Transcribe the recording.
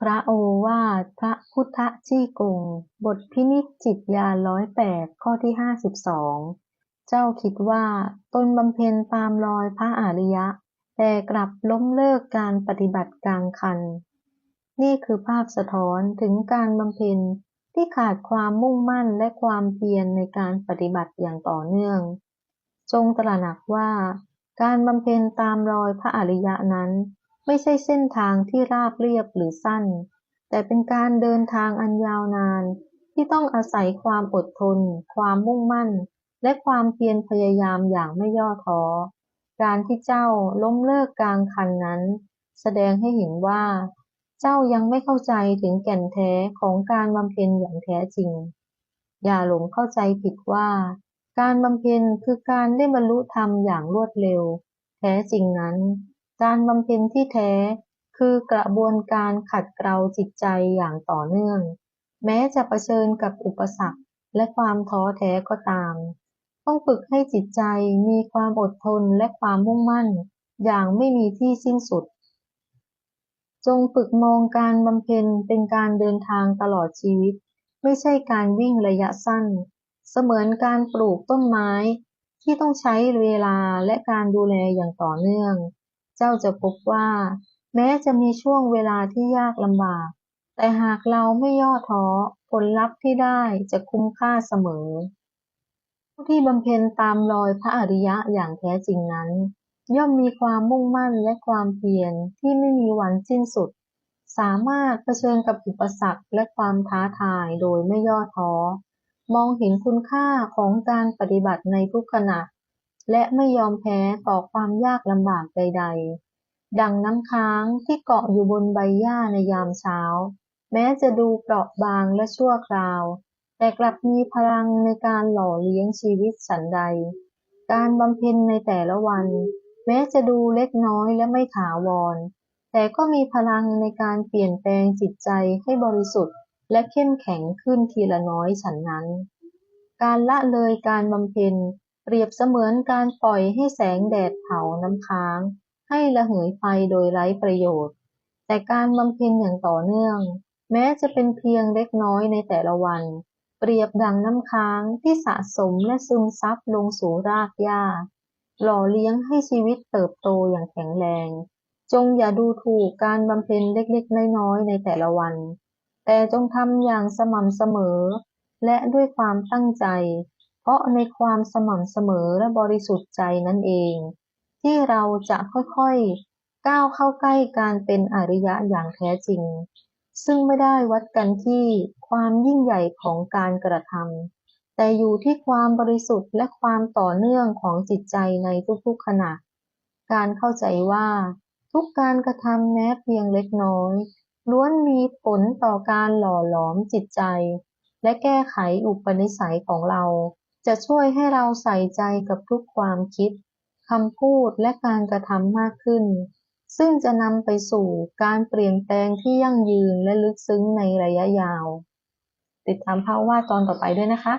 พระโอวาทพระพุทธจี้กง บทพินิจจิตญาร้อยแปดข้อที่ห้าสิบสอง เจ้าคิดว่าตนบำเพ็ญตามรอยพระอริยะ แต่กลับล้มเลิกการปฏิบัติกลางคัน นี่คือภาพสะท้อนถึงการบำเพ็ญที่ขาดความมุ่งมั่นและความเพียรในการปฏิบัติอย่างต่อเนื่อง จงตระหนักว่า การบำเพ็ญตามรอยพระอริยะนั้น ไม่ใช่เส้นทางที่ราบเรียบหรือสั้น แต่เป็นการเดินทางอันยาวนานที่ต้องอาศัยความอดทน ความมุ่งมั่น และความเพียรพยายามอย่างไม่ย่อท้อ การที่เจ้าล้มเลิกกลางคันนั้น แสดงให้เห็นว่า เจ้ายังไม่เข้าใจถึงแก่นแท้ของการบำเพ็ญอย่างแท้จริง อย่าหลงเข้าใจผิดว่า การบำเพ็ญคือการได้บรรลุธรรมอย่างรวดเร็ว แท้จริงนั้น การบำเพ็ญที่แท้ คือกระบวนการขัดเกลาจิตใจอย่างต่อเนื่อง แม้จะะเผชิญกับอุปสรรคและความท้อแท้ก็ตาม ต้องฝึกให้จิตใจมีความอดทนและความมุ่งมั่น อย่างไม่มีที่สิ้นสุด จงฝึกมองการบำเพ็ญเป็นการเดินทางตลอดชีวิต ไม่ใช่การวิ่งระยะสั้น เสมือนการปลูกต้นไม้ที่ต้องใช้เวลาและการดูแลอย่างต่อเนื่อง เจ้าจะพบว่า แม้จะมีช่วงเวลาที่ยากลำบาก แต่หากเราไม่ย่อท้อผลลัพธ์ที่ได้จะคุ้มค่าเสมอ ผู้ที่บำเพ็ญตามรอยพระอริยะอย่างแท้จริงนั้น ย่อมมีความมุ่งมั่นและความเพียรที่ไม่มีวันสิ้นสุด สามารถเผชิญกับอุปสรรคและความท้าทายโดยไม่ย่อท้อมองเห็นคุณค่าของการปฏิบัติในทุกขณะ และไม่ยอมแพ้ต่อความยากลำบากใด ๆ ดังน้ำค้างที่เกาะอยู่บนใบหญ้าในยามเช้า แม้จะดูเปราะบางและชั่วคราว แต่กลับมีพลังในการหล่อเลี้ยงชีวิตสันใด การบำเพ็ญในแต่ละวัน แม้จะดูเล็กน้อยและไม่ถาวร แต่ก็มีพลังในการเปลี่ยนแปลงจิตใจให้บริสุทธิ์ และเข้มแข็งขึ้นทีละน้อยฉันนั้น การละเลยการบำเพ็ญ เปรียบเสมือนการปล่อยให้แสงแดดเผาน้ำค้าง ให้ระเหยไฟโดยไร้ประโยชน์ แต่การบำเพ็ญอย่างต่อเนื่อง แม้จะเป็นเพียงเล็กน้อยในแต่ละวัน เปรียบดังน้ำค้างที่สะสมและซึมซับลงสู่รากหญ้า หล่อเลี้ยงให้ชีวิตเติบโตอย่างแข็งแรง จงอย่าดูถูกการบำเพ็ญเล็กๆน้อยๆในแต่ละวัน แต่จงทำอย่างสม่ำเสมอ และด้วยความตั้งใจ เพราะในความสม่ำเสมอและบริสุทธิ์ใจนั่นเอง ที่เราจะค่อยๆ ก้าวเข้าใกล้การเป็นอริยะอย่างแท้จริง ซึ่งไม่ได้วัดกันที่ความยิ่งใหญ่ของการกระทำแต่อยู่ที่ความบริสุทธิ์และความต่อเนื่องของจิตใจในทุกๆขณะ การเข้าใจว่า ทุกการกระทำแม้เพียงเล็กน้อยล้วนมีผลต่อการหล่อหลอมจิตใจ และแก้ไขอุปนิสัยของเรา จะช่วยให้เราใส่ใจกับทุกความคิดคำพูดและการกระทำมากขึ้น ซึ่งจะนำไปสู่การเปลี่ยนแปลงที่ยั่งยืนและลึกซึ้งในระยะยาว ติดตามภาพวาดตอนต่อไปด้วยนะคะ